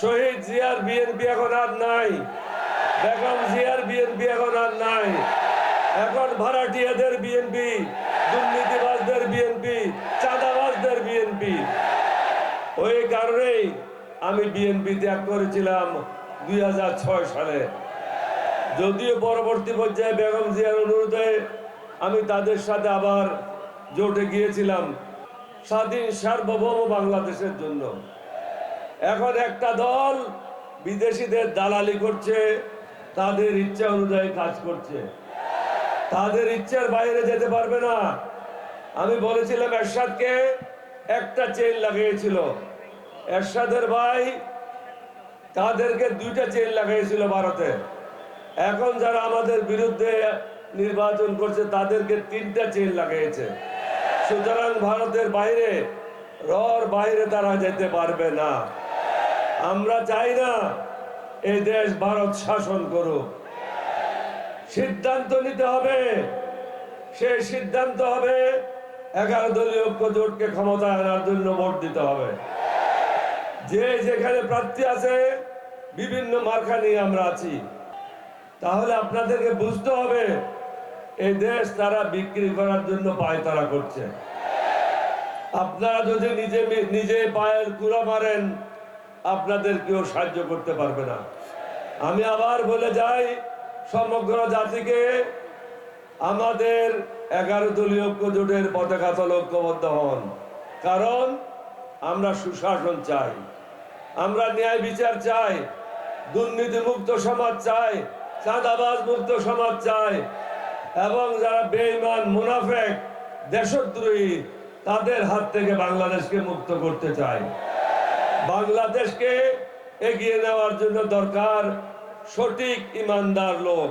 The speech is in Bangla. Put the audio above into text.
শহীদ জিয়ার বিএনপি এখন আর নাই, বেগম জিয়ার বিএনপি এখন আর নাই, এখন ভাড়াটিয়াদের বিএনপি, দুর্নীতিবাজদের বিএনপি, চাঁদাবাজদের বিএনপি। ওই কারণেই আমি বিএনপি ত্যাগ করেছিলাম দুই হাজার ছয় সালে। যদিও পরবর্তী পর্যায়ে বেগম জিয়ার অনুরোধে আমি তাদের সাথে আবার জোটে গিয়েছিলাম স্বাধীন সার্বভৌম বাংলাদেশের জন্য। এখন একটা দল বিদেশিদের দালালি করছে, তাদের ইচ্ছা অনুযায়ী কাজ করছে। তাদের ইচ্ছার বাইরে যেতে পারবে না। আমি বলেছিলাম এরশাদকে একটা চেইন লাগিয়েছিল। এরশাদের ভাই তাদেরকে দুইটা চেইন লাগিয়েছিল ভারতে। এখন যারা আমাদের বিরুদ্ধে নির্বাচন করছে, তাদেরকে তিনটা চেইন লাগিয়েছে। সুতরাং ভারতের বাইরে, রর বাইরে তারা যেতে পারবে না। আমরা চাই না এই দেশ ভারত শাসন করুক। সিদ্ধান্ত নিতে হবে। সেই সিদ্ধান্ত হবে, এগারো দলীয় ঐক্য জোটকে ক্ষমতায় আনার জন্য ভোট দিতে হবে। যে যেখানে প্রার্থী আছে, বিভিন্ন মার্কা নিয়ে আমরা আছি। তাহলে আপনাদেরকে বুঝতে হবে, এই দেশ তারা বিক্রি করার জন্য পায়তারা করছে। আপনারা যদি নিজে নিজে পায়ের কুড়া মারেন আপনাদের কেউ সাহায্য করতে পারবে না। আমি আবার বলে যাই, সমগ্র জাতিকে আমাদের এগারো দলীয় জোটের পতাকা ঐক্যবদ্ধ হন। কারণ আমরা সুশাসন চাই, আমরা ন্যায় বিচার চাই দুর্নীতি মুক্ত সমাজ চাই, চাঁদাবাজ মুক্ত সমাজ চাই, এবং যারা বেঈমান, মুনাফেক, দেশদ্রোহী, তাদের হাত থেকে বাংলাদেশকে মুক্ত করতে চাই। বাংলাদেশকে এগিয়ে নেওয়ার জন্য দরকার সঠিক ইমানদার লোক।